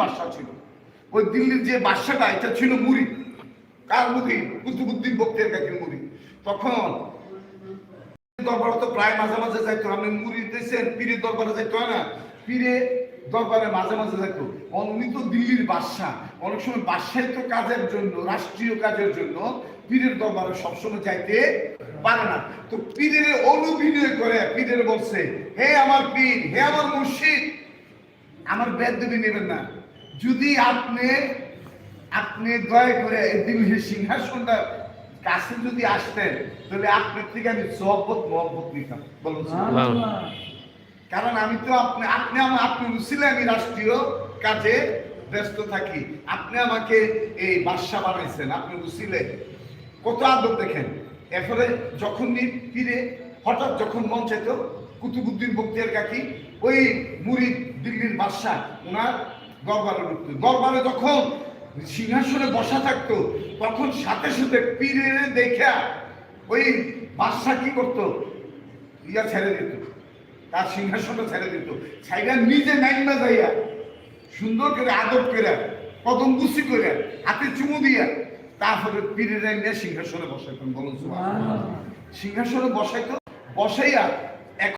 বাদশা ছিল। ওই দিল্লির যে বাদশাটা এটা ছিল মুড়ি। কার মুড়ি? কুতুবুদ্দিন বক্তের কাছে মুড়ি। তখন দরবার তো প্রায় মাঝে মাঝে যাইতো, আপনি মুড়ি দিয়েছেন, পীরের দরবারে যাইতো না? পীরে দরবারে মাঝে মাঝে যাইতো। উনি তো দিল্লির বাদশাহ। অনেক সময় বাদশাহিত কাজের জন্য, রাষ্ট্রীয় কাজের জন্য পীরের দরবারে সবসময় যাইতে পারে না। তো পীরের অনুবিনয় করে পীরের বলছে, হে আমার পীর, হে আমার মুর্শিদ, আমার বেদ দেবী নেবেন না। যদি আপনি আপনি দয়া করে এই দিল্লির সিংহাসনটা কাছে যদি আসতেন তাহলে আপনার থেকে আমি সহবত মহব্বত নিতাম। বলুন কারণ আমি তো আপনি আপনি আমার আপনি উচিলে আমি রাষ্ট্রীয় কাজে ব্যস্ত থাকি। আপনি আমাকে এই বাদশা বানাইছেন আপনি উচিলে কত আদর দেখেন। এরপরে যখন নি- ফিরে হঠাৎ যখন মন চাইতো কুতুবুদ্দিন বক্তিয়ার কাকি ওই মুরিদ দিল্লির বাদশাহ ওনার দরবারে ঢুকতো দরবারে যখন সিংহাসনে বসা থাকতো তখন সাথে সাথে পীরের দেখা ওই বাদশাহ কি করতো? ইয়া ছেড়ে দিত। তার সিংহাসনটা ছেড়ে দিত। ছাইরা নিজে নাইমা যাইয়া সুন্দর করে আদর করে কদম বুসি করে হাতে চুমু দিয়া তারপরে পীরের নিয়ে সিংহাসনে বসাইতেন সুবহানাল্লাহ। সিংহাসনে বসাইতো বসাইয়া